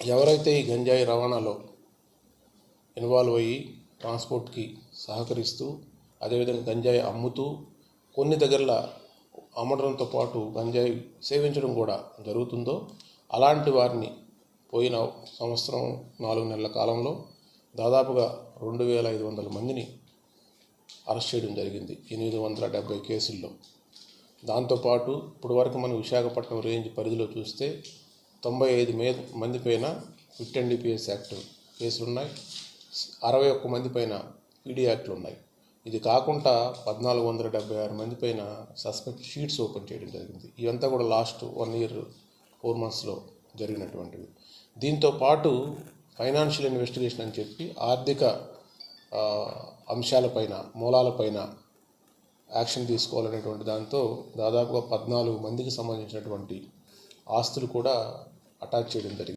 ఎవరైతే ఈ గంజాయి రవాణాలో ఇన్వాల్వ్ అయ్యి ట్రాన్స్పోర్ట్కి సహకరిస్తూ అదేవిధంగా గంజాయి అమ్ముతూ కొన్ని దగ్గరలో అమ్మడంతో పాటు గంజాయి సేవించడం కూడా జరుగుతుందో అలాంటి వారిని పోయిన సంవత్సరం నాలుగు నెలల కాలంలో దాదాపుగా రెండు వేల ఐదు వందల మందిని అరెస్ట్ చేయడం జరిగింది ఎనిమిది వందల డెబ్బై కేసుల్లో. దాంతోపాటు ఇప్పుడు వరకు మనం విశాఖపట్నం రేంజ్ పరిధిలో చూస్తే తొంభై ఐదు మే మంది పైన ఫిట్ అండ్ డిపిఎస్ యాక్ట్ కేసులు ఉన్నాయి. అరవై ఒక్క మంది పైన ఈడీ యాక్ట్లు ఉన్నాయి. ఇది కాకుండా పద్నాలుగు వందల డెబ్బై ఆరు మంది పైన సస్పెక్ట్ షీట్స్ ఓపెన్ చేయడం జరిగింది. ఇవంతా కూడా లాస్ట్ వన్ ఇయర్ ఫోర్ మంత్స్లో జరిగినటువంటివి. దీంతో పాటు ఫైనాన్షియల్ ఇన్వెస్టిగేషన్ అని చెప్పి ఆర్థిక అంశాలపైన మూలాలపైన యాక్షన్ తీసుకోవాలనేటువంటి దాంతో దాదాపుగా పద్నాలుగు మందికి సంబంధించినటువంటి ఆస్తులు కూడా అటాచ్ చేయడం జరిగింది.